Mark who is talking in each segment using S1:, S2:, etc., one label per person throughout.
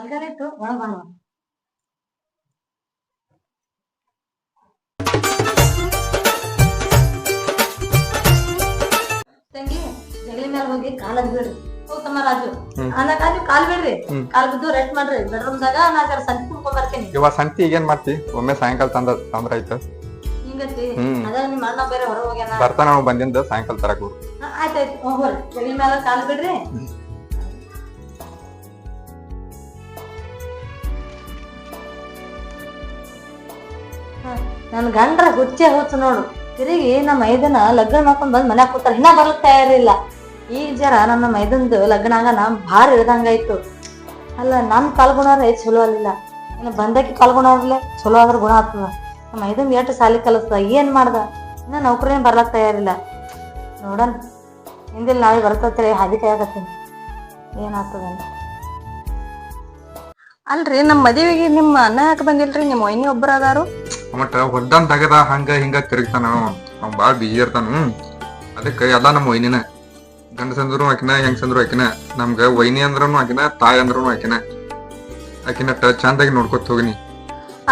S1: ಮಲ್ಗಲಿಟ್ಟು ಒಳಗ್ ಬಾ. ತಂಗಿ ಜಗಲಿ ಮೇಲೆ ಹೋಗಿ ಕಾಲದ್ ಬಿಡ್ರಿ. ಹೋಗ್ತಮ್ಮ ರಾಜು
S2: ಹ್ಮ್.
S1: ಅನ್ನ ರಾಜು ಕಾಲ್ ಬಿಡ್ರಿ. ಕಾಲ್ ಬಿದ್ದು ರೆಸ್ಟ್ ಮಾಡ್ರಿ. ಬೆಡ್ರೂಮ್ದಾಗ ನಾ ಜರ ಸಂತಿ ಕುಂಕೊಂಡ್ ಬರ್ತೀನಿ.
S2: ಇವ ಸಂತಿ ಈಗೇನ್ ಮಾಡ್ತಿ? ಒಮ್ಮೆ ಸಾಯಂಕಾಲ ತಂದ ತಂದ್ರ ಆಯ್ತು
S1: ಹಿಂಗತಿ. ಅದ ನಿಮ್ಮ ಅಣ್ಣ ಬೇರೆ ಹೊರ ಹೋಗ್ಯಾನ.
S2: ಬರ್ತಾನ ಬಂದಿಂದ ಸಾಯಂಕಾಲ ತರಕ್
S1: ಆಯ್ತಾಯ್ತು ಹೋಗ್ರಿ ಜಗಲಿ ಮೇಲೆ ಕಾಲ್ ಬಿಡ್ರಿ. ಹ, ನನ್ ಗಂಡ್ರ ಹುಚ್ಚೆ ಹೊತ್ತು ನೋಡು. ತಿರುಗಿ ನಮ್ಮ ಮೈದನ ಲಗ್ನ ಮಾಡ್ಕೊಂಡ್ ಬಂದ್ ಮನ್ಯಾಗ ಕೂತಾರ. ಇನ್ನ ಬರ್ಲಿಕ್ಕೆ ತಯಾರಿಲ್ಲ. ಈ ಜರ ನನ್ನ ಮೈದಂದು ಲಗ್ನ ಆಗ ಭಾಳ ಇಳ್ದಂಗಾಯ್ತು. ಅಲ್ಲ ನಮ್ ಕಾಲ್ಗುಣಾರ ಚಲೋ ಅಲ್ಲಿಲ್ಲ. ಇನ್ನು ಬಂದಕ್ಕೆ ಕಾಲ್ಗುಣಾರ್ಲೆ ಚಲೋ ಆದ್ರ ಗುಣ ಆಗ್ತದ. ನಮ್ಮ ಮೈದನ್ ಎಷ್ಟು ಸಾಲಿ ಕಲಿಸ್ದ ಏನ್ ಮಾಡ್ದ? ಇನ್ನ ನೌಕರಿನೇ ಬರ್ಲಕ್ ತಯಾರಿಲ್ಲ. ನೋಡನ್ ಹಿಂದಿಲ್ ನಾವೇ ಬರ್ತತ್ರಿ ಹಾದಿ ಕಾಯಕತ್ತೀನಿ ಏನಾಗ್ತದ
S3: ಅಲ್ರಿ ನಮ್ಮ ಮದುವೆಗೆ ನಿಮ್ಮ ಅನ್ನ ಯಾಕೆ ಬಂದಿಲ್ರಿ? ನಿಮ್ಮ ಒಯ್ನಿ ಒಬ್ಬರ ಅದಾರು
S2: ಮಟ್ಟ ಹೊಡ್ಡನ್ ತಗದ ಹಂಗ ಹಿಂಗ ತಿರುಗ್ತಾನ ಅವ. ಬಾಳ್ ಬಿಜಿ ಇರ್ತಾನ ಅದಕ್ಕೆ ಎಲ್ಲಾ ನಮ್ಮ ವೈನಿನ. ಗಂಡಸಂದ್ರು ಆಕಿನ ಹೆಂಗಸಂದ್ರು ಆಕಿನ. ನಮ್ಗ ವೈನಿ ಅಂದ್ರೂ ಆಕಿನ ತಾಯಿ ಅಂದ್ರನು ಆಕಿನ. ಆಕಿನ ಚಂದಾಗಿ ನೋಡ್ಕೊತ ಹೋಗಿನಿ.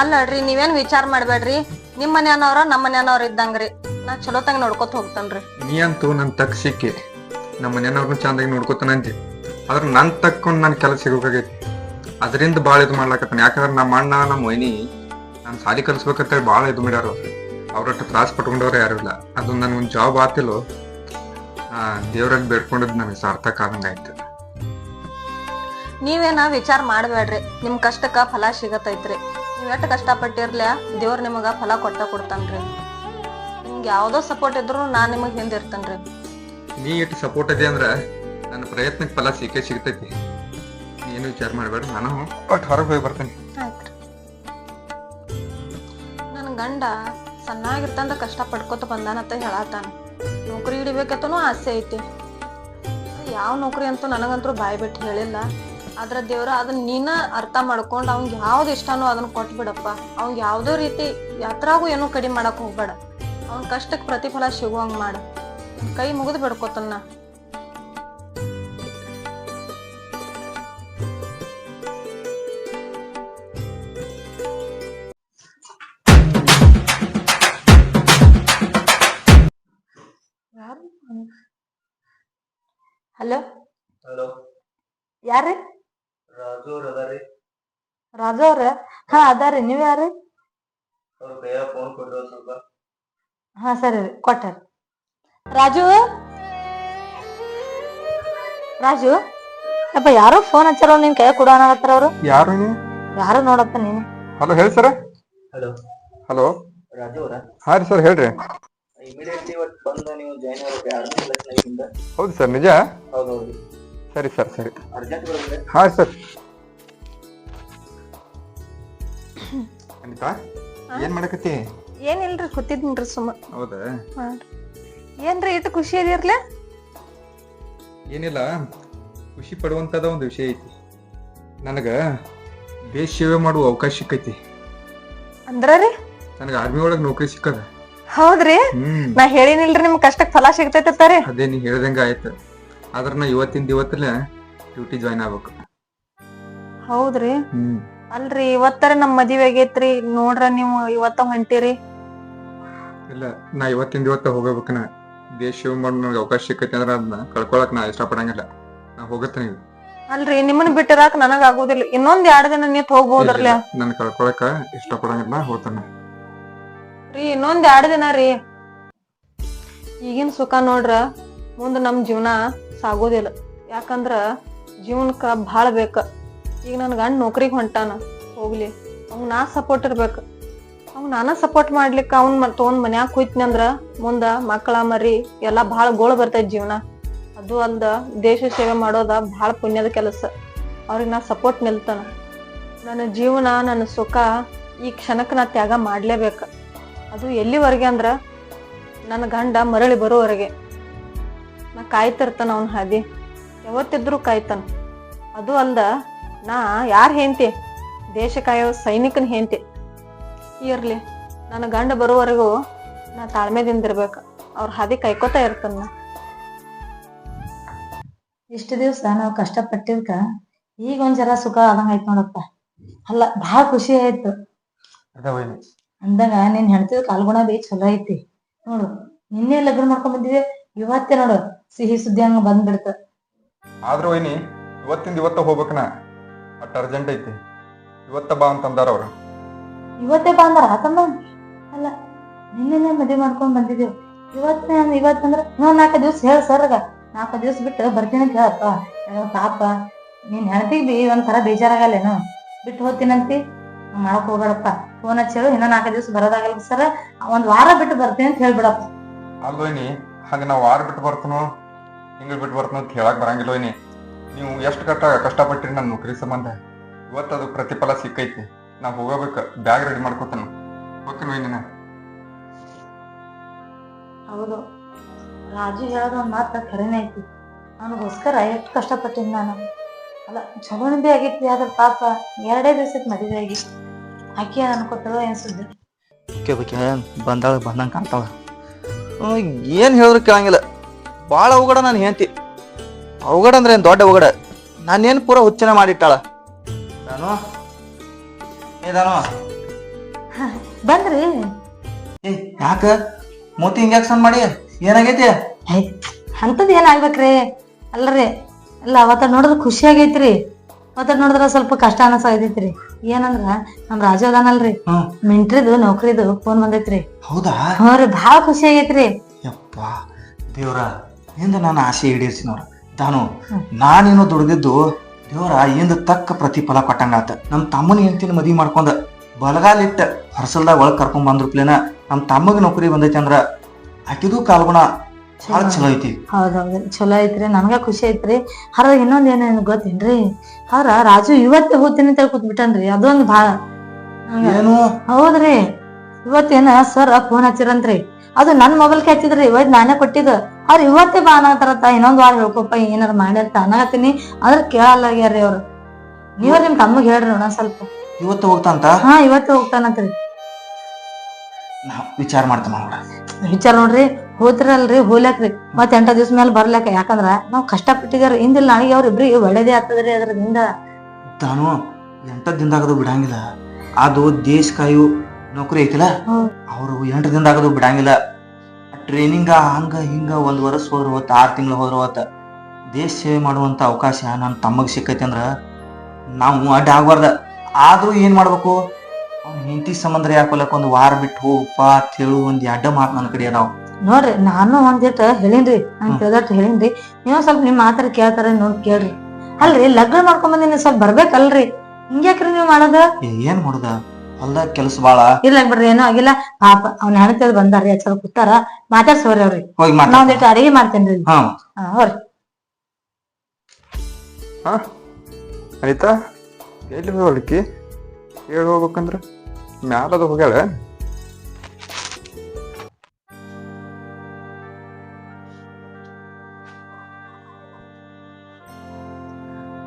S3: ಅಲ್ಲಡ್ರಿ ನೀವೇನ್ ವಿಚಾರ ಮಾಡ್ಬೇಡ್ರಿ. ನಿಮ್ ಮನ್ಯಾನವ್ರ ನಮ್ ಮನ್ಯಾನವ್ರ ಇದ್ದಂಗ್ರಿ. ನಾ ಚಲೋತಾಗ ನೋಡ್ಕೊತ ಹೋಗ್ತಾನ್ರಿ.
S2: ನೀ ಅಂತೂ ನನ್ ತಕ್ ಸಿಕ್ಕಿ ನಮ್ಮ ಮನೆಯವ್ರನ್ನ ಚಂದಾಗಿ ನೋಡ್ಕೊತಾನಂತಿ ಆದ್ರ ನನ್ ತಕ್ಕೊಂಡ್ ನನ್ ಕೆಲಸ ಸಿಗಬೇಕಾಗೈತಿ ಅದರಿಂದ ಬಾಳ ಇದು ಮಾಡ್ಲಾಕತ್ತಾನ. ಯಾಕಂದ್ರ ನಮ್ಮ ಅಣ್ಣ ನಮ್ಮ ವೈನಿ ನಾನ್ ಸಾಲಿ ಕಲ್ಸ್ಬೇಕಂತ ಬಾಳ ಇದು ಮಾಡ್ಯಾರ. ಅವ್ರಟ್ಟು ತ್ರಾಸ ಪಟ್ಕೊಂಡವ್ರೆ ಯಾರು ಇಲ್ಲ. ಅದು ನನ್ಗೊಂದ್ ಜಾಬ್ ಆತಿಲ್ಲೋ ಆ ದೇವ್ರಲ್ಲಿ ಬೇಡ್ಕೊಂಡಿದ್ ನನಗೆ ಸಾರ್ಥಕ ಆದಂಗಾಯ್ತು
S3: ನೀವೇನ ವಿಚಾರ ಮಾಡ್ಬೇಡ್ರಿ. ನಿಮ್ ಕಷ್ಟಕ್ಕ ಫಲ ಸಿಗತೈತ್ರಿ. ನೀವ್ ಎಷ್ಟು ಕಷ್ಟ ಪಟ್ಟಿರ್ಲ ದೇವ್ರ ನಿಮಗ ಫಲ ಕೊಟ್ಟ ಕೊಡ್ತಾನ್ರಿ. ನಿಮ್ಗೆ ಯಾವ್ದೋ ಸಪೋರ್ಟ್ ಇದ್ರು ನಾನ್ ನಿಮಗ್ ಹಿಂದಿರ್ತೇನ್ರಿ.
S2: ನೀ ಇಟ್ಟು ಸಪೋರ್ಟ್ ಇದೆ ಅಂದ್ರ ನನ್ನ ಪ್ರಯತ್ನಕ್ಕೆ ಫಲ ಸಿಕ್ಕೇ ಸಿಗ್ತೈತಿ. ನೀನು ವಿಚಾರ ಮಾಡ್ಬೇಡ್ರಿ ನಾನು ಬಟ್ ಹೊರಗೆ ಹೋಗಿ ಬರ್ತೇನೆ.
S3: ಗಂಡ ಸಣ್ಣಾಗಿರ್ತಂದ ಕಷ್ಟ ಪಡ್ಕೊತ ಬಂದಾನಂತ ಹೇಳತಾನ. ನೌಕರಿ ಹಿಡಿಬೇಕಂತನೂ ಆಸೆ ಐತಿ. ಯಾವ ನೌಕರಿ ಅಂತೂ ನನಗಂತೂ ಬಾಯಿ ಬಿಟ್ಟು ಹೇಳಿಲ್ಲ. ಆದ್ರ ದೇವ್ರ ಅದನ್ನ ನೀನ ಅರ್ಥ ಮಾಡ್ಕೊಂಡು ಅವ್ನ್ಗೆ ಯಾವ್ದು ಇಷ್ಟನೋ ಅದನ್ನ ಕೊಟ್ಬಿಡಪ್ಪ ಅವ್ನ್ಗೆ ಯಾವ್ದೋ ರೀತಿ ಯಾತ್ರಾಗೂ ಏನೂ ಕಡಿಮೆ ಮಾಡಕ್ ಹೋಗ್ಬೇಡ. ಅವ್ನ ಕಷ್ಟಕ್ಕೆ ಪ್ರತಿಫಲ ಸಿಗುವಂಗ್ ಮಾಡ. ಕೈ ಮುಗಿದು ಬಿಡ್ಕೋತನ್ನ
S1: ಹಲೋ?
S4: ಹಲೋ?
S1: ಯಾರ್ರಿ?
S4: ರಾಜು ಅವ್ರ ಅದಾರಿ
S1: ರಾಜು ಅವ್ರ? ಹಾ ಅದಾರಿ ನೀವ್ ಯಾರ್ರಿ?
S4: ಅವ್ರ ಕೈಯಾಗ ಫೋನ್ ಕೊಡ್ರಿ ಒಂದ್ ಸ್ವಲ್ಪ.
S1: ಹಾ ಸರಿ ರೀ. ಕೊಟ್ಟಾರ. ರಾಜು? ರಾಜು? ಅಪ್ಪ ಯಾರೋ ಫೋನ್ ಹಚ್ಚಾರ ನಿನ್ ಕೈ ಕೊಡೋ ಅನ್ನತ್ತಾರ ಅವ್ರು?
S2: ಯಾರು ನೀವು?
S1: ಯಾರು ನೋಡಪ್ಪ ನೀನು?
S2: ಹಲೋ ಹೇಳಿ ಸರ್.
S4: ಹಲೋ?
S2: ಹಲೋ?
S4: ರಾಜು ಅವರ?
S2: ಹಾ ರೀ ಸರ್ ಹೇಳ್ರಿ.
S4: ಇಮಿಡಿಯೇಟ್ಲಿ ಇವತ್ತು ಬಂದು ನೀವು ಜಾಯ್ನ್ ಆಗಬೇಕು ಲಕ್ಷದಿಂದ
S2: ಹೌದು ಸರ್ ನಿಜ?
S4: ಹೌದು ಹೌದು
S2: ಸರಿ ಸರ್. ಸರಿ
S4: ಅರ್ಜೆಂಟ್
S2: ಹಾ ಸರ್. ಅನಿತಾ ಏನ್ ಮಾಡಕತ್ತಿ?
S3: ಏನಿಲ್ರಿ ಕೂತಿದ್ನ್ರಿ ಸುಮ್ಮ.
S2: ಹೌದಾ?
S3: ಏನ್ರಿ ಇಟ್ಟು ಖುಷಿ ಅದಿರ್ಲೆ?
S2: ಏನಿಲ್ಲ ಖುಷಿ ಪಡುವಂತದ ಒಂದು ವಿಷಯ ಐತಿ. ನನಗ ದೇಶ ಸೇವೆ ಮಾಡುವ ಅವಕಾಶ ಸಿಕ್ಕೈತಿ.
S3: ಅಂದ್ರ ರೀ?
S2: ನನಗ ಆರ್ಮಿ ಒಳಗೆ ನೌಕರಿ ಸಿಕ್ಕದ.
S3: ಹೌದ್ರಿ?
S2: ಹ್ಮ್.
S3: ನಾ ಹೇಳಿನಿಲ್ರಿ ನಿಮ್ ಕಷ್ಟಕ್ ಫಲ ಸಿಗ್ತೈತೆ
S2: ಅದೇ ನೀ ಹೇಳ್ದಂಗ ಆಯ್ತು. ಆದ್ರ ನಾ ಇವತ್ತಿನ ಇವತ್ತಲ್ಲೇ ಡ್ಯೂಟಿ ಜಾಯ್ನ್ ಆಗ್ಬೇಕು.
S3: ಹೌದ್ರಿ?
S2: ಹ್ಮ್.
S3: ಅಲ್ರಿ ಇವತ್ತರ ನಮ್ ಮದ್ವಿ ಆಗೈತ್ರಿ. ನೋಡ್ರ ನೀವು ಇವತ್ತ ಹೊಂಟಿರಿ.
S2: ಇಲ್ಲ ನಾ ಇವತ್ತಿಂದ ಇವತ್ತ ಹೋಗಬೇಕನ ದೇಶ ಮಾಡೋ ನನಗೆ ಅವಕಾಶ ಸಿಕ್ಕೈತಿ ಅಂದ್ರ ಅದನ್ನ ಕಳ್ಕೊಳಕ್ ನಾ ಇಷ್ಟಪಡಂಗಿಲ್ಲ. ನಾ ಹೋಗತ್ತೆ ನೀವು.
S3: ಅಲ್ರಿ ನಿಮ್ಮನ್ ಬಿಟ್ಟಿರಾಕ್ ನನಗ ಆಗುದಿಲ್ಲ. ಇನ್ನೊಂದ್ ಎರಡ್ ದಿನ ನಿಂತ್ ಹೋಗ್ಬೋದ್ರಲ್ಲ
S2: ನನ್ ಕಳ್ಕೊಳಕ ಇಷ್ಟಪಡಂಗಿಲ್ಲ ಹೋಗ್ತಾನೆ.
S3: ರೀ, ಇನ್ನೊಂದ್ ಎರಡ್ ದಿನ ರೀ. ಈಗಿನ ಸುಖ ನೋಡ್ರ ಮುಂದ್ ನಮ್ ಜೀವನ ಸಾಗೋದಿಲ್ಲ. ಯಾಕಂದ್ರ ಜೀವನಕ್ಕ ಭಾಳ ಬೇಕ. ಈಗ ನನ್ ಗಂಡ ನೌಕರಿಗ್ ಹೊಂಟಾನ, ಹೋಗ್ಲಿ. ಅವ್ನ ನಾ ಸಪೋರ್ಟ್ ಇರ್ಬೇಕ. ಅವ್ನ ನಾನ ಸಪೋರ್ಟ್ ಮಾಡ್ಲಿಕ್ಕೆ ಅವ್ನ್ ತಗೊಂಡ್ ಮನ್ಯಾಗ ಕುಯ್ತೀನಿ ಅಂದ್ರ ಮುಂದ ಮಕ್ಕಳ, ಮರಿ ಎಲ್ಲಾ ಭಾಳ ಗೋಳು ಬರ್ತೈತಿ ಜೀವನ. ಅದು ಅಲ್ದ ದೇಶ ಸೇವೆ ಮಾಡೋದ ಭಾಳ ಪುಣ್ಯದ ಕೆಲಸ. ಅವ್ರಿಗೆ ನಾ ಸಪೋರ್ಟ್ ನಿಲ್ತಾನ. ನನ್ನ ಜೀವನ, ನನ್ನ ಸುಖ ಈ ಕ್ಷಣಕ್ಕೆ ನಾ ತ್ಯಾಗ ಮಾಡ್ಲೇಬೇಕ. ಅದು ಎಲ್ಲಿವರೆಗೆ ಅಂದ್ರ ನನ್ನ ಗಂಡ ಮರಳಿ ಬರೋವರೆಗೆ. ನಾ ಕಾಯ್ತಿರ್ತಾನ ಅವನ ಹಾದಿ. ಯಾವತ್ತಿದ್ರು ಕಾಯ್ತಾನ. ಅದು ಅಲ್ದ ನಾ ಯಾರು ಹೆಂಡ್ತಿ? ದೇಶ ಕಾಯೋ ಸೈನಿಕನ ಹೆಂಡ್ತಿ. ಇರ್ಲಿ ನನ್ನ ಗಂಡ ಬರೋವರೆಗೂ ನಾ ತಾಳ್ಮೆದಿಂದಿರ್ಬೇಕು. ಅವ್ರ ಹಾದಿ ಕಾಯ್ಕೋತಾ ಇರ್ತಾನ.
S1: ಇಷ್ಟು ದಿವಸ ನಾವು ಕಷ್ಟಪಟ್ಟಿದ್ಕ ಈಗ ಒಂದ್ ಜರ ಸುಖ ಆದಂಗ ಆಯ್ತು ನೋಡಪ್ಪ. ಅಲ್ಲ ಬಹಳ ಖುಷಿ ಆಯ್ತು. ಅಂದಾಗ ನಿನ್ ಹೆಣ್ತಿದ್ ಕಾಲ್ಗುಣ ಬೇ ಚಲೋ ಐತಿ. ನೋಡು ನಿನ್ನೆ ಲಗ್ನ ಮಾಡ್ಕೊಂಡ್ ಬಂದಿದೆ ಇವತ್ತೇ ನೋಡು ಸಿಹಿ ಸುದ್ದಿ ಹಂಗ ಬಂದ್ಬಿಡ್ತ.
S2: ಆದ್ರೂ ಏನಿ ಇವತ್ತಿಂದ ಇವತ್ತ ಹೋಗ್ಬೇಕನ? ಅಟ್ ಅರ್ಜೆಂಟ್ ಐತಿ. ಇವತ್ತ ಬಾ ಅಂತಂದಾರ ಅವ್ರು.
S1: ಇವತ್ತೇ ಬಾ ಅಂದ್ರ? ಆತಮ್ಮ? ಅಲ್ಲ ನಿನ್ನೆನೆ ಮದ್ವೆ ಮಾಡ್ಕೊಂಡ್ ಬಂದಿದ್ದೇವ್. ಇವತ್ತೇ ಇವತ್ತಂದ್ರ ನೋ ನಾಲ್ಕು ದಿವ್ಸ ಹೇಳ ಸರ್ಗ ನಾಲ್ಕು ದಿವ್ಸ ಬಿಟ್ಟು ಬರ್ತೀನಿ ಅಂತ ಹೇಳಪ್ಪ. ಪಾಪ ನೀನ್ ಹೆಣ್ತಿಗ್ ಬಿ ಒಂಥರ ಬೇಜಾರಾಗಲ್ಲೇನು? ಬಿಟ್ಟು ಹೋಗ್ತೀನಂತಿ? ಹಂಗ್ ಮಾಡಕ್ ಹೋಗ್ಬೇಡಪ್ಪ. ಫೋನ್ ಹಚ್ಚೇಳು ಇನ್ನೂ ನಾಲ್ಕು ದಿವಸ ಬರೋದಾಗಲ್ಲ ಸರ್. ಒಂದ್ ವಾರ ಬಿಟ್ಟು ಬರ್ತೀನಿ ಅಂತ ಹೇಳ್ಬಿಡಪ್ಪ.
S2: ಅಲ್ವೇನಿ ವೈನಿ ಹಾಗೆ ನಾವು ವಾರ ಬಿಟ್ಟು ಬರ್ತನೋ ತಿಂಗಳು ಬಿಟ್ಟು ಬರ್ತನೋ ಅಂತ ಹೇಳಕ್ ಬರಂಗಿಲ್ಲ ವೈನಿ. ನೀವು ಎಷ್ಟು ಕಷ್ಟ ಕಷ್ಟಪಟ್ಟಿರಿ ನನ್ನ ನೌಕರಿ ಸಂಬಂಧ. ಇವತ್ತು ಅದು ಪ್ರತಿಫಲ ಸಿಕ್ಕೈತಿ. ನಾ ಹೋಗಬೇಕು ಬ್ಯಾಗ್ ರೆಡಿ ಮಾಡ್ಕೊತಾನ. ಹೋಗ್ತೀನಿ
S1: ಹೌದು. ರಾಜು ಹೇಳೋದು ಒಂದ್ ಮಾತ ಖರೇನೆ ಐತಿ. ನನಗೋಸ್ಕರ ಎಷ್ಟು ಕಷ್ಟಪಟ್ಟಿನಿ ನಾನು. ಅಲ್ಲ ಚಲೋನಿಂದೇ ಆಗಿತ್ತು ಆಗೈತಿ ಆದ್ರ ಪಾಪ ಎರಡೇ ದಿವ್ಸಕ್ಕೆ ಮದುವೆ ಆಗಿ ಆಕೆ ಅನ್ಕೋತಾಳೋ ಏನ್ ಸುದ್ದಿ?
S4: Okay okay. ಬಂದಾಳ ಬಂದಂಗೆ ಕಾಣ್ತಾಳ. ಏನು ಹೇಳಿದ್ರು ಕೇಳಂಗಿಲ್ಲ. ಭಾಳ ಅವಗಡ ನಾನು ಹೆಂಡತಿ. ಅವಗಡ ಅಂದ್ರೆ ಏನು ದೊಡ್ಡ ಅವಗಡ ನಾನೇನು ಪೂರ ಹುಚ್ಚನ ಮಾಡಿಟ್ಟಾಳ? ನಾನು ಏ ನಾನು
S1: ಬಂದ್ರಿ.
S4: ಏ ಯಾಕ? ಮೂತಿ ಇಂಜೆಕ್ಷನ್ ಮಾಡಿ? ಏನಾಗೈತಿ?
S1: ಅಂತದ್ ಏನಾಗ್ಬೇಕ್ರಿ ಅಲ್ರಿ ಅಲ್ಲ ಅವತ್ತ ನೋಡಿದ್ರೆ ಖುಷಿ ಆಗೈತ್ರಿ. ಅವತ್ತ ನೋಡಿದ್ರ ಸ್ವಲ್ಪ ಕಷ್ಟ ಅನಸಾಗೈತ್ರಿ ಏನಂದ್ರ ನಮ್ ರಾಜು ಅದಾನಲ್ರಿ. ಮಿಂಟ್ರಿದು ನೌಕರಿದು ಫೋನ್ ಬಂದೈತ್ರಿ.
S4: ಹೌದಾ?
S1: ಹ್ಞೂ ರೀ ಭಾಳ ಖುಷಿ ಆಗೈತ್ರಿ.
S4: ಯಪ್ಪ ದೇವ್ರ ಇಂದ ನಾನು ಆಸೆ ಈಡೇರಿಸಿನವ್ರ ತಾನು ನಾನೇನೋ ದುಡಿದಿದ್ದು ದೇವ್ರ ಇಂದ ತಕ್ಕ ಪ್ರತಿಫಲ ಕೊಟ್ಟಂಗಾತ. ನಮ್ಮ ತಮ್ಮನ ಹೆಂಡತಿನ ಮದುವೆ ಮಾಡ್ಕೊಂಡ ಬಲಗಾಲಿಟ್ಟ ಹೊರಸಲ್ದಾಗ ಒಳಗ್ ಕರ್ಕೊಂಡ್ ಬಂದ್ರಪ್ಲೇನ ನಮ್ಮ ತಮ್ಮಗೆ ನೌಕರಿ ಬಂದೈತಿ ಅಂದ್ರ ಆಕಿದು ಕಾಲ್ಗುಣ ಭಾಳ ಚಲೋ ಐತಿ.
S1: ಚಲೋ ಐತ್ರಿ. ನನ್ಗ ಖುಷಿ ಐತ್ರಿ. ಹರ ಇನ್ನೊಂದ್ ಏನೇನು ಗೊತ್ತೇನ್ರಿ? ಹರ ರಾಜು ಇವತ್ತು ಹೋಗ್ತೀನಿ ಅಂತ ಕೂತ್ಬಿಟ್ಟನ್ರಿ ಅದೊಂದ್ ಭಾಳ
S4: ಏನು?
S1: ಹೌದ್ರಿ. ಇವತ್ತೇನ ಸರ್ ಫೋನ್ ಹಚ್ಚಿರಂತ್ರಿ. ಅದು ನನ್ ಮೊಬೈಲ್ ಹಚ್ಚಿದ್ರಿ. ಇವತ್ತು ನಾನೇ ಕೊಟ್ಟಿದ್ದು. ಅವ್ರ ಇವತ್ತೇ ಬಾ ಅನ್ನತಾರತ್ತ ಇನ್ನೊಂದ್ ವಾರ ಹೇಳ್ಕೊಪ್ಪ ಏನಾರ ಮಾಡ್ಯಾರ ಅಂತ ಅದ್ರ ಕೇಳಲ್ಲಾಗ್ಯಾರ್ರಿ ಅವ್ರು. ನೀವ ನಿಮ್ ತಮ್ಮಗ್ ಹೇಳ್ರಿ ನೋಡ ಸ್ವಲ್ಪ.
S4: ಇವತ್ತು ಹೋಗ್ತಾನಂತ?
S1: ಹಾ ಇವತ್ತು ಹೋಗ್ತಾನಂತ್ರಿ.
S4: ನಾ ವಿಚಾರ ಮಾಡ್ತಾ ನೋಡ
S1: ವಿಚಾರ ನೋಡ್ರಿ ಹೋದ್ರಲ್ರಿ ಹೋಗ್ಲಾಕ್ರಿ. ಮತ್ತೆ ಎಂಟ ದಿವ್ಸ ಮೇಲೆ ಬರ್ಲಾಕ. ಯಾಕಂದ್ರ ನಾವ್ ಕಷ್ಟಪಟ್ಟಿದಾರ ಹಿಂದಿಲ್ಲ ನನಗೆ ಅವ್ರ ಇಬ್ರಿಗೆ ಒಳ್ಳೇದೇ ಆಗ್ತದ್ರಿ ಅದ್ರದಿಂದ.
S4: ತಾನು ಎಂಟ ದಿನದಾಗದು ಬಿಡಂಗಿಲ್ಲ. ಅದು ದೇಶ ಕಾಯು ನೌಕರಿ ಐತಿಲ್ಲ. ಅವರು ಎಂಟು ದಿನದಾಗದು ಬಿಡಂಗಿಲ್ಲ. ಟ್ರೈನಿಂಗ ಹಂಗ ಹಿಂಗ ಒಂದ್ ವರ್ಷ ಹೋದ್ರ ಹೊತ್ತ ಆರ್ ತಿಂಗಳು ಹೋದ್ರ ಹೊತ್ತ ದೇಶ ಸೇವೆ ಮಾಡುವಂತ ಅವಕಾಶ ನನ್ನ ತಮ್ಮಗ್ ಸಿಕ್ಕೈತಿ ಅಂದ್ರ ನಾವು ಅಡ್ಡ ಆಗ್ಬಾರ್ದ. ಆದ್ರೂ ಏನ್ ಮಾಡ್ಬೇಕು? ಅವ್ನ ಹೆಂಡತಿ ಸಂಬಂಧ ಯಾಕೊಲ್ಲಕ್ ಒಂದ್ ವಾರ ಬಿಟ್ಟು ಹೋಗಪ್ಪ ಅಂತ ಹೇಳು ಒಂದ್ ಅಡ್ಡ ಮಾತು ನನ್ನ ಕಡೆ ಅದಾವ.
S1: ನೋಡ್ರಿ ನಾನು ಒಂದಿಟ್ಟು ಹೇಳಿನ್ರಿ ನಾನು ಕೇಳ್ದಟ್ಟು ಹೇಳಿನ್ರಿ. ನೀವು ಸ್ವಲ್ಪ ನಿಮ್ ಮಾತಾರ ಕೇಳ್ತಾರ ನೋಡ್ ಕೇಳ್ರಿ. ಅಲ್ರಿ ಲಗ್ನ ಮಾಡ್ಕೊಂಡ್ ಬಂದಿನಿ ಸ್ವಲ್ಪ ಬರ್ಬೇಕಲ್ರಿ. ಹಿಂಗ್ಯಾಕ್ರಿ ನೀವ್ ಮಾಡೋದ?
S4: ಏನ್ ಮಾಡುದ? ಹೊಲ್ದಾಗ ಕೆಲಸ ಬಾಳ.
S1: ಇಲ್ಲ ಬಿಡ್ರಿ ಏನೋ ಆಗಿಲ್ಲ. ಪಾಪ ಅವ್ನ ಹೆಣ್ತಿದ್ ಬಂದಾರ್ರಿ ಸ್ವಲ್ಪ ಕೂತಾರ. ಮಾತಾಡ್ಸೋರಿ ಅವ್ರಿ.
S4: ಹೋಗಿ
S1: ನಾ ಒಂದಿಟ್ಟು ಅಡಿಗೆ ಮಾಡ್ತೇನ್ರಿ. ಇಲ್ಲಿ.
S4: ಹಾ.
S1: ಹಾ ಹೋರಿ.
S2: ಹಾ ಎಲ್ಲಿ ಹೋಗ್ಲಿಕ್ಕೆ ಹೇಳಿ ಹೋಗ್ಬೇಕಂದ್ರ? ಮ್ಯಾಲದ ಹೋಗ್ಯಾಳ?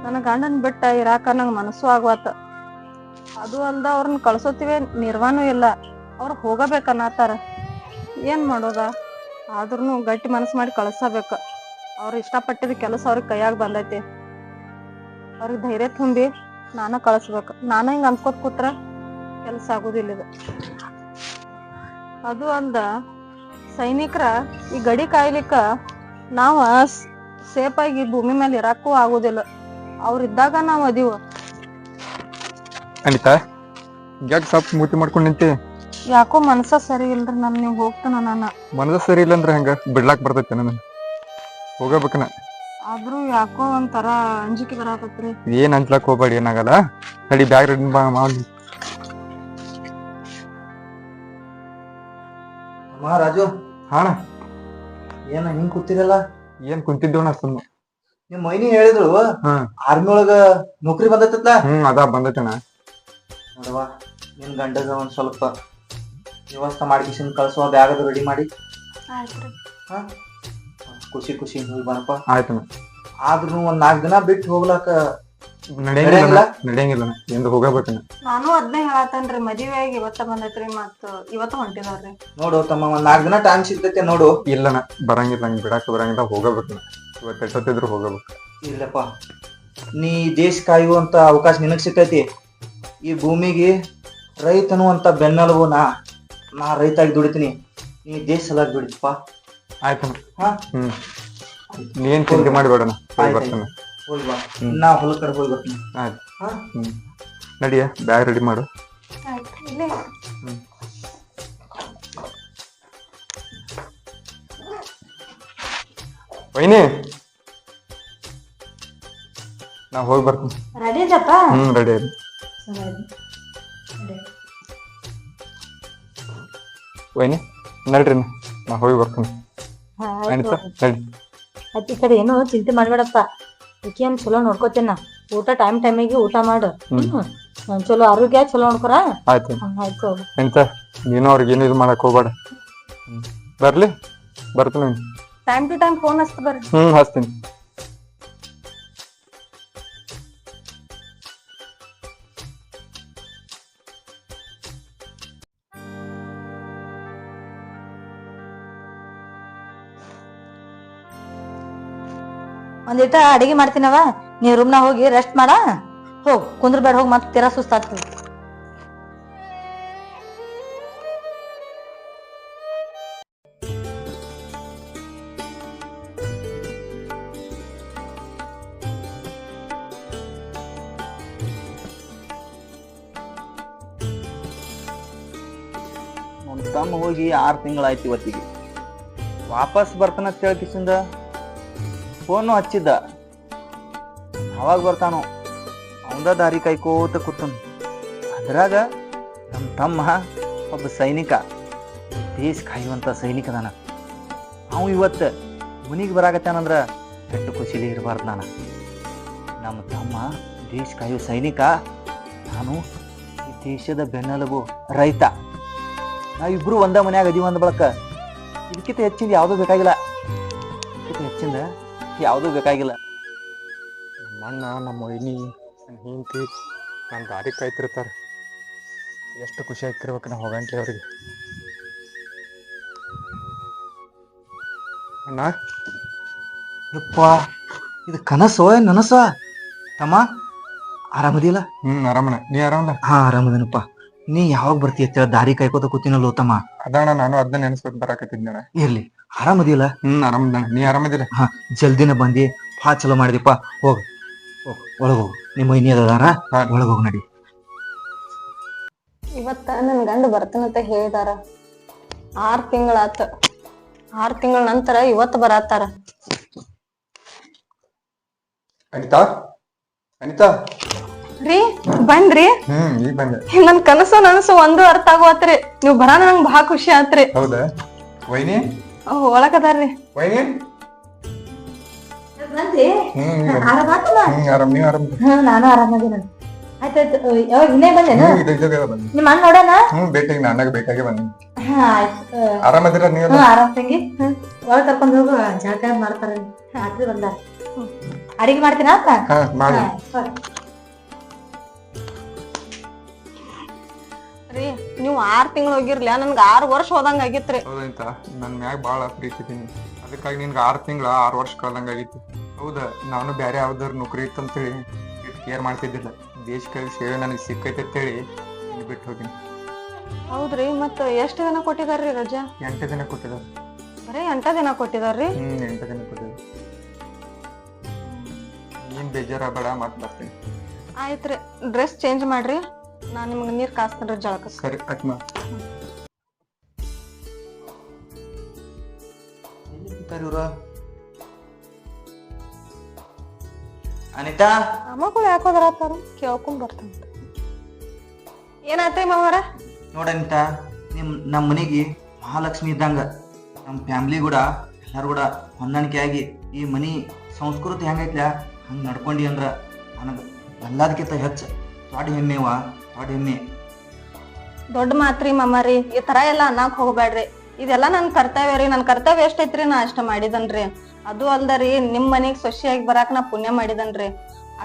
S3: ನನ್ನ ಗಂಡನ್ ಬಿಟ್ಟ ಇರಾಕ ನಂಗ ಮನಸ್ಸು ಆಗ್ವಾತ. ಅದು ಅಲ್ದ ಅವ್ರನ್ನ ಕಳ್ಸೋತಿವೆ ನಿರ್ವಾನು ಇಲ್ಲ. ಅವ್ರು ಹೋಗಬೇಕನ್ನತ್ತಾರ ಏನ್ ಮಾಡೋದ? ಆದ್ರೂ ಗಟ್ಟಿ ಮನಸ್ಸು ಮಾಡಿ ಕಳ್ಸಬೇಕು. ಅವ್ರು ಇಷ್ಟಪಟ್ಟಿದ ಕೆಲಸ ಅವ್ರಿಗೆ ಕೈಯಾಗ ಬಂದೈತಿ. ಅವ್ರಿಗೆ ಧೈರ್ಯ ತುಂಬಿ ನಾನ ಕಳಿಸ್ಬೇಕು. ನಾನು ಹಿಂಗ ಅನ್ಕೋತ ಕೂತ್ರ ಕೆಲಸ ಆಗೋದಿಲ್ಲ ಇದು. ಅದು ಅಂದ ಸೈನಿಕರ ಈ ಗಡಿ ಕಾಯ್ಲಿಕ್ಕ ನಾವ ಸೇಫ್ ಆಗಿ ಭೂಮಿ ಮೇಲೆ ಇರಾಕೂ ಆಗೋದಿಲ್ಲ. ಅವ್ರಿದ್ದಾಗ ನಾವ್ ಅದೀವ.
S2: ಅನಿತಾ ಯಾಕೆ ಸಾಪ್ ಮೂತಿ ಮಾಡ್ಕೊಂಡು ನಿಂತಿ?
S3: ಯಾಕೋ ಮನಸ ಸರಿ ಇಲ್ರಿ ನನ್ ನೀವ್ ಹೋಗ್ತಾನ ನನ್ನ
S2: ಮನದ ಸರಿ ಇಲ್ಲ ಅಂದ್ರೆ ಹೆಂಗ? ಬಿಡ್ಲಾಕ್ ಬರ್ತೈತೆ ನನ್ನ ಹೋಗಬೇಕನ?
S3: ಆದ್ರೂ ಯಾಕೋ ಒಂಥರ ಅಂಜಿಕೆ ಬರಾಕತ್ರಿ.
S2: ಏನ್ ಅಂಜ್ಲಾಕ್ ಹೋಗ್ಬೇಡಿ ಏನಾಗಲ್ಲ. ನಡಿ ಬ್ಯಾಗ್ ರೆಡಿ ಮಾಡಿ
S4: ಅಮ್ಮ ರಾಜು
S2: ಹಾಣ.
S4: ಏನ ಹಿಂಗ್ ಕೂತಿರಲ್ಲ?
S2: ಏನ್ ಕುಂತಿದ್ದೋಣ ಸುಮ್ಮ
S4: ನಿಮ್ ಮೈನಿ ಹೇಳಿದ್ರು
S2: ಹಾ.
S4: ಆರ್ಮಿ ಒಳಗ ನೌಕರಿ ಬಂದೈತಲ್ಲ?
S2: ಹ್ಮ್ ಅದ ಬಂದೈತಣ್ಣ
S4: ನೋಡವಾ ನಿನ್ ಗಂಡಗ ಒಂದ್ ಸ್ವಲ್ಪ ವ್ಯವಸ್ಥೆ ಮಾಡಿ ಕಳ್ಸುವ ಬ್ಯಾಗ್ ಅದು ರೆಡಿ ಮಾಡಿ. ಹಾ? ಖುಷಿ ಖುಷಿ ಹೋಗಿ ಬರಪ್ಪ
S2: ಆಯ್ತು
S4: ಆದ್ರೂ ಒಂದ್ ನಾಲ್ಕ್ ದಿನ ಬಿಟ್ಟು ಹೋಗ್ಲಾಕ
S2: ನಡೆಯಂಗಿಲ್ಲ
S4: ನಡೆಯಂಗಿಲ್ಲ?
S2: ಎಂದು ಹೋಗಬೇಕಣ್ಣ.
S3: ನಾನು ಅದ್ನೇ ಹೇಳತ್ತೇನ್ರಿ ಮದ್ವೆ ಆಗಿ ಇವತ್ತ ಬಂದೈತ್ರಿ ಮತ್ ಇವತ್ತ ಹೊಂಟಿದಾರ್ರಿ.
S4: ನೋಡು ತಮ್ಮ ಒಂದ್ ನಾಲ್ಕು ದಿನ ಟೈಮ್ ಸಿಗ್ತೈತೆ ನೋಡು.
S2: ಇಲ್ಲನ ಬರಂಗಿಲ್ಲ ಹಂಗ ಬಿಡಾಕ ಬರಂಗಿಲ್ಲ. ಹೋಗಬೇಕು ಇವತ್ತು ಎಷ್ಟೊತ್ತಿದ್ರು ಹೋಗಬೇಕು.
S4: ಇಲ್ಲಪ್ಪ. ನೀ ದೇಶ ಕಾಯುವಂತ ಅವಕಾಶ ನಿನಗ್ ಸಿಕ್ಕೈತಿ ಈ ಭೂಮಿಗೆ ರೈತನು ಅಂತ ಬೆನ್ನೆಲುಬು ನಾ. ನಾ ರೈತಾಗಿ ದುಡಿತೀನಿ. ನೀ ದೇಶ ಸಲಾಗಿ ದುಡಿತಪ್ಪ
S2: ಆಯ್ತು
S4: ಹಾ?
S2: ಹ್ಮ್. ನೀನ್ ಚಿಂತೆ ಮಾಡ್ಬೇಡಣ
S4: ಆಯ್ತ್.
S2: ಬರ್ತಾನೆ.
S4: ಹೋಗಿ ಬಾ. ನಾ ಹೊಲ ಕಡೆ ಹೋಗಿ ಬರ್ತೀನಿ.
S2: ಆಯ್ತು.
S4: ಹಾ?
S2: ನಡಿಯ ಬ್ಯಾಗ್ ರೆಡಿ ಮಾಡು. ವೈನಿ? ನಾ ಹೋಗಿ ಬರ್ತೀನಿ.
S1: ರೆಡಿ ಇದಪ್ಪ
S2: ಹ್ಮ್ ರೆಡಿ ಆಯ್ತು. ವೈನಿ ನಡ್ರಿ ನಾ. ಹೋಗಿ ಬರ್ತೀನಿ. ಆಯ್ತು ನಡಿ.
S1: ಅತಿ ಕಡೆ ಏನು ಚಿಂತೆ ಮಾಡ್ಬೇಡಪ್ಪ. ಈಕೇನ್ ಚಲೋ ನೋಡ್ಕೋತೇನ? ಊಟ ಟೈಮ್ ಟೈಮಿಗೆ ಊಟ ಮಾಡು.
S2: ಹ್ಮ್.
S1: ಚಲೋ ಆರೋಗ್ಯ ಚಲೋ ನೋಡ್ಕೊರ?
S2: ಆಯ್ತು.
S1: ಆಯ್ತು.
S2: ಎಂತ? ನೀನು ಅವ್ರಿಗೆ ಏನು ಇದು ಮಾಡಕ್ ಹೋಗ್ಬೇಡ. ಹ್ಮ್. ಬರ್ಲಿ? ಬರ್ತೀನಿ.
S3: ಟೈಮ್ ಟು ಟೈಮ್ ಫೋನ್ ಹಚ್ತ ಬರ್ರಿ.
S2: ಹ್ಮ್ ಹಚ್ತೀನಿ.
S1: ಒಂದಿಟ ಅಡಿಗೆ ಮಾಡ್ತೀನವ ನೀ ರೂಮ್ನ ಹೋಗಿ ರೆಸ್ಟ್ ಮಾಡ. ಹೋಗ್ ಕುಂದ್ರ ಬೇಡ ಹೋಗಿ ಮತ್ತೆ ತೀರಾ ಸುಸ್ತಾಗ್ತದೆ
S4: ತಮ್ಮ ಹೋಗಿ ಆರು ತಿಂಗಳಾಯ್ತು ಇವತ್ತಿಗೆ. ವಾಪಸ್ ಬರ್ತಾನ ಕೇಳ್ಕಿಸಿಂದ ಫೋನು ಹಚ್ಚಿದ್ದ. ಅವಾಗ ಬರ್ತಾನೋ. ಅವಂದ ದಾರಿ ಕಾಯ್ಕೋತ ಕೂತನು. ಅದ್ರಾಗ ನಮ್ಮ ತಮ್ಮ ಒಬ್ಬ ಸೈನಿಕ, ದೇಶ ಕಾಯುವಂಥ ಸೈನಿಕ ಅದಾನ. ಅವ ಇವತ್ತು ಮುನಿಗೆ ಬರಾಕತ್ತಾನಂದ್ರೆ ಕೆಟ್ಟು ಖುಷಿಲಿ ಇರಬಾರ್ದು ನಾನು. ನಮ್ಮ ತಮ್ಮ ದೇಶ ಕಾಯೋ ಸೈನಿಕ, ನಾನು ಈ ದೇಶದ ಬೆನ್ನೆಲುಬು ರೈತ. ನಾವಿಬ್ಬರು ಒಂದ ಮನ್ಯಾಗ ಅದೀವಿ ಅಂದ ಬಳಕ. ಇದಕ್ಕಿಂತ ಹೆಚ್ಚಿಂದ ಯಾವುದೂ ಬೇಕಾಗಿಲ್ಲ. ಇದಕ್ಕಿಂತ ಹೆಚ್ಚಿಂದ ಯಾವ್ದು ಬೇಕಾಗಿಲ್ಲ.
S2: ನಮ್ಮ ಅಣ್ಣ ನಮ್ಮ ಒಯ್ನಿ ನನ್ನ ಹೆಂಡತಿ ನನ್ನ ದಾರಿ ಕಾಯ್ತಿರ್ತಾರೆ. ಎಷ್ಟು ಖುಷಿ ಆಗ್ತಿರ್ಬೇಕು ನಾ ಹೋಗಂಟ್ಲಿ ಅವ್ರಿಗೆ. ಅಣ್ಣ?
S4: ಯಪ್ಪ ಇದು ಕನಸೋ ಏನು ನನಸ? ತಮ್ಮ ಆರಾಮದಿಲ್ಲ
S2: ಹ್ಮ್ ಆರಾಮಣ್ಣ ನೀ ಆರಾಮಲ್ಲ?
S4: ಹಾ ಆರಾಮದೇನಪ್ಪ. ನೀ ಯಾವಾಗ ಬರ್ತೀಯ ಅಂತ ಹೇಳಿ ದಾರಿ ಕಾಯ್ಕೋತ ಕೂತಿನಲ್ಲೋ ತಮ್ಮ
S2: ಅದಣ್ಣ ನಾನು ಅದನ್ನ ನೆನೆಸ್ಬೇಕು ಬರಾಕತ್ತಿದ್ದಣ್ಣ
S4: ಇರ್ಲಿ ಆರಾಮದಿಲ್ಲ
S2: ಹ್ಮ್ ಆರಾಮದಣ್ಣ ನೀ ಆರಾಮದಿಲ್ಲ
S4: ಹಾ ಜಲ್ದಿನ ಬಂದಿ ಭಾಳ ಚಲೋ ಮಾಡಿದಿಪ್ಪ ಹೋಗ. ಒಳಗ ಒಳಗ್ ಹೋಗು ನಿಮ್ಮ ಇನ್ನಿ ಅದಾರ
S2: ಒಳಗ
S4: ಒಳಗ್ ಹೋಗ್ ನಡಿ.
S3: ಇವತ್ತ ನನ್ ಗಂಡ ಬರ್ತಾನಂತ ಹೇಳಿದಾರ. ಆರ್ ತಿಂಗಳಾತ. ಆರ್ ತಿಂಗಳ ನಂತರ ಇವತ್ತು ಬರತ್ತಾರ
S2: ಅನಿತಾ? ಅನಿತಾ?
S3: ರೀ ಬಂದ್ರಿ?
S2: ಹ್ಮ್ ಈಗ ಬಂದೆ.
S3: ನನ್ ಕನಸು ನನಸು ಒಂದು ಅರ್ಥ ಆಗೋತ್ರಿ ನೀವ್ ಬರಾನ ನಂಗ್ ಬಹಳ ಖುಷಿ ಆತ್ರಿ.
S2: ಹೌದಾ? ವೈನಿ?
S3: ಅವ್ ಒಳಗದಾರ್ರಿ.
S2: ವೈನಿ?
S1: ಬಂದಿ.
S2: ಹ್ಮ್
S1: ಆರಾಮಾತಲ್ಲ
S2: ಹ್ಮ್ ಆರಾಮ್ ನೀವ್ ಆರಾಮ್?
S1: ಹ್ಮ್ ನಾನು ಆರಾಮಾಗಿನ ಆಯ್ತಾಯ್ತು ಯಾವಾಗ ಇನ್ನೇ ಬಂದೇನ?
S2: ಹ್ಮ್ ಇದು ಇದ್ದಾಗ ಬಂದಿ.
S1: ನಿಮ್ಮ ಅಣ್ಣ ನೋಡೋಣ?
S2: ಹ್ಮ್ ಬೇಕಾಗಿ ನಾನಾಗ ಬೇಕಾಗಿ ಬಂದಿ.
S1: ಹಾ ಆಯ್ತು
S2: ಆರಾಮದಿರ ನೀವೆಲ್ಲ
S1: ಹ್ಮ್ ಆರಾಮ್ ತಂಗಿ. ಹ್ಮ್ ಒಳಗ್ ಕರ್ಕೊಂಡ್ ಹೋಗು ಜಳಕ ಮಾಡ್ತಾರ. ರಾತ್ರಿ ಬಂದಾರ ಅಡಿಗೆ ಮಾಡ್ತೀನಾ
S2: ಹಾ ಮಾಡಿ.
S1: ಹಾ, ಸರಿ.
S3: ರೀ ನೀವ್ ಆರ್ ತಿಂಗಳು ಹೋಗಿರ್ಲಿ ನನ್ಗೆ ಆರು ವರ್ಷ ಹೋದಂಗ ಆಗಿತ್ರಿ.
S2: ಹೌದಂತ ನನ್ ಮ್ಯಾಗ ಬಾಳ ಪ್ರೀತಿ ಇದೀನಿ ಅದಕ್ಕಾಗಿ ನಿನ್ಗೆ ಆರ್ ತಿಂಗಳ ಆರು ವರ್ಷ ಕಳ್ದಂಗ ಆಗಿತ್ತು. ಹೌದ ನಾನು ಬ್ಯಾರೆ ಯಾವ್ದಾರು ನೌಕರಿ ಇತ್ತು ಅಂತೇಳಿ ಕೇರ್ ಮಾಡ್ತಿದ್ದಿಲ್ಲ. ದೇಶಕ್ಕಾಗಿ ಸೇವೆ ನನಗೆ ಸಿಕ್ಕೈತೆ ಅಂತೇಳಿ ಇಲ್ಲಿ ಬಿಟ್ಟು ಹೋಗಿನಿ.
S3: ಹೌದ್ರಿ ಮತ್ತ ಎಷ್ಟ್ ದಿನ ಕೊಟ್ಟಿದಾರ್ರಿ ರಜಾ?
S2: ಎಂಟು ದಿನ ಕೊಟ್ಟಿದಾರ.
S3: ಅರೇ ಎಂಟ ದಿನ ಕೊಟ್ಟಿದಾರ್ರಿ?
S2: ಹ್ಮ್ ಎಂಟ ದಿನ ಕೊಟ್ಟಿದ್ರು. ನೀನ್ ಬೇಜಾರಾಗಬೇಡ ಮತ್ ಬರ್ತೀನಿ.
S3: ಆಯ್ತ್ರಿ ಡ್ರೆಸ್ ಚೇಂಜ್ ಮಾಡ್ರಿ. ನಾ ನಿಮಗೆ ನೀರ್ ಕಾಸ್ತಾರ ಜಳಕ
S2: ಸರಿ ಕಟ್
S4: ಮಾಡಿ. ಅನಿತಾ?
S3: ಅಮ್ಮಗಳು ಯಾಕೋದ್ರ ಆತಾರ ಕೇಳ್ಕೊಂಡ್ ಬರ್ತಾನ. ಏನಾಯ್ತ್ರಿ ಮಾವಾರ?
S4: ನೋಡಂತ ನಿಮ್ ನಮ್ಮ ಮನೆಗೆ ಮಹಾಲಕ್ಷ್ಮಿ ಇದ್ದಂಗ ನಮ್ಮ ಫ್ಯಾಮಿಲಿ ಕೂಡ ಎಲ್ಲರೂ ಕೂಡ ಹೊಂದಾಣಿಕೆ ಆಗಿ ಈ ಮನಿ ಸಂಸ್ಕೃತಿ ಹೆಂಗೈತ್ಲ? ಹಂಗ ನಡ್ಕೊಂಡಿ ಅಂದ್ರ ನನಗ ಎಲ್ಲದಕ್ಕಿಂತ ಹೆಚ್ಚ ದೊಡ್ಡ ಹೆಮ್ಮೆವ? ದೊಡ್ಡ
S3: ದೊಡ್ಡ ಮಾತ್ರಿ ಮಮ್ಮರಿ ಈ ತರ ಎಲ್ಲ ಅನ್ನಕ್ ಹೋಗ್ಬೇಡ್ರಿ. ಇದೆಲ್ಲ ನನ್ ಕರ್ತವ್ಯ ರೀ ನನ್ ಕರ್ತವ್ಯ ಎಷ್ಟೈತ್ರಿ ನಾ ಅಷ್ಟ ಮಾಡಿದನ್ರಿ. ಅದು ಅಲ್ದರಿ ನಿಮ್ ಮನಿಗ್ ಸೊಸಿಯಾಗಿ ಬರಾಕ್ ನಾ ಪುಣ್ಯ ಮಾಡಿದನ್ರಿ.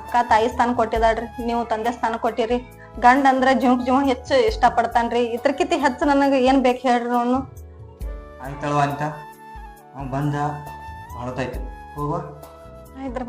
S3: ಅಕ್ಕ ತಾಯಿ ಸ್ಥಾನ ಕೊಟ್ಟಿದಾಳ್ರಿ ನೀವು ತಂದೆ ಸ್ಥಾನ ಕೊಟ್ಟಿರಿ. ಗಂಡ ಅಂದ್ರ ಜುಂಕ್ ಜುಂ ಹೆಚ್ಚು ಇಷ್ಟ ಪಡ್ತಾನ್ರಿ ಇದ್ರಕಿತಿ ಹೆಚ್ಚು ನನಗ ಏನ್ ಬೇಕು ಹೇಳ್ರಿ ಅವನು?
S4: ಆಯ್ತಳವ ಅಂತ. ಅವ ಬಂದ ಹೋಗುವ.
S3: ಇದ್ರ